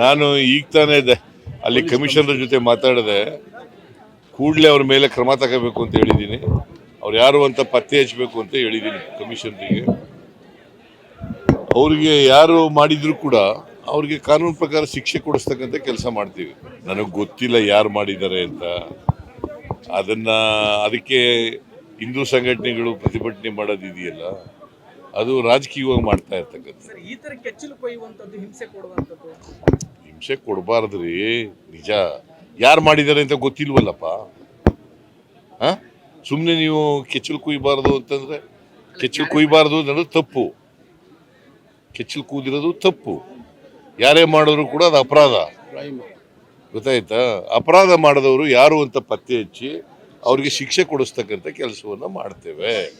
ನಾನು ಈಗ ತಾನೇ ಇದೆ. ಅಲ್ಲಿ ಕಮಿಷನರ್ ಜೊತೆ ಮಾತಾಡಿದೆ. ಕೂಡಲೇ ಅವ್ರ ಮೇಲೆ ಕ್ರಮ ತಗೋಬೇಕು ಅಂತ ಹೇಳಿದ್ದೀನಿ ಅವ್ರು ಯಾರು ಅಂತ ಪತ್ತೆ ಹಚ್ಚಬೇಕು ಅಂತ ಹೇಳಿದ್ದೀನಿ ಕಮಿಷನರಿಗೆ ಅವ್ರಿಗೆ ಯಾರು ಮಾಡಿದ್ರು ಕೂಡ ಅವ್ರಿಗೆ ಕಾನೂನು ಪ್ರಕಾರ ಶಿಕ್ಷೆ ಕೊಡಿಸ್ತಕ್ಕಂಥ ಕೆಲಸ ಮಾಡ್ತೀವಿ. ನನಗೆ ಗೊತ್ತಿಲ್ಲ ಯಾರು ಮಾಡಿದ್ದಾರೆ ಅಂತ. ಅದನ್ನು ಅದಕ್ಕೆ ಹಿಂದೂ ಸಂಘಟನೆಗಳು ಪ್ರತಿಭಟನೆ ಮಾಡೋದಿದೆಯಲ್ಲ ಅದು ರಾಜಕೀಯವಾಗಿ ಮಾಡ್ತಾ ಇರ್ತಕ್ಕಂಥ ಈ ತರ ಕೆಚ್ಚಲು ಹಿಂಸೆ ಹಿಂಸೆ ಕೊಡಬಾರ್ದ್ರಿ ನಿಜ. ಯಾರು ಮಾಡಿದ್ದಾರೆ ಅಂತ ಗೊತ್ತಿಲ್ವಲ್ಲಪ್ಪ. ಹಾ? ಸುಮ್ಮನೆ ನೀವು ಕೆಚ್ಚಲು ಕುಯ್ಬಾರ್ದು ಅಂತಂದ್ರೆ ಕೆಚ್ಚಲು ಕುಯ್ಬಾರ್ದು ಅನ್ನೋದು ತಪ್ಪು. ಕೆಚ್ಚಲು ಕೂದಿರೋದು ತಪ್ಪು. ಯಾರೇ ಮಾಡಿದ್ರು ಕೂಡ ಅದು ಅಪರಾಧ. ಗೊತ್ತಾಯ್ತಾ? ಅಪರಾಧ ಮಾಡಿದವರು ಯಾರು ಅಂತ ಪತ್ತೆ ಹಚ್ಚಿ ಅವ್ರಿಗೆ ಶಿಕ್ಷೆ ಕೊಡಿಸ್ತಕ್ಕಂಥ ಕೆಲಸವನ್ನ ಮಾಡ್ತೇವೆ.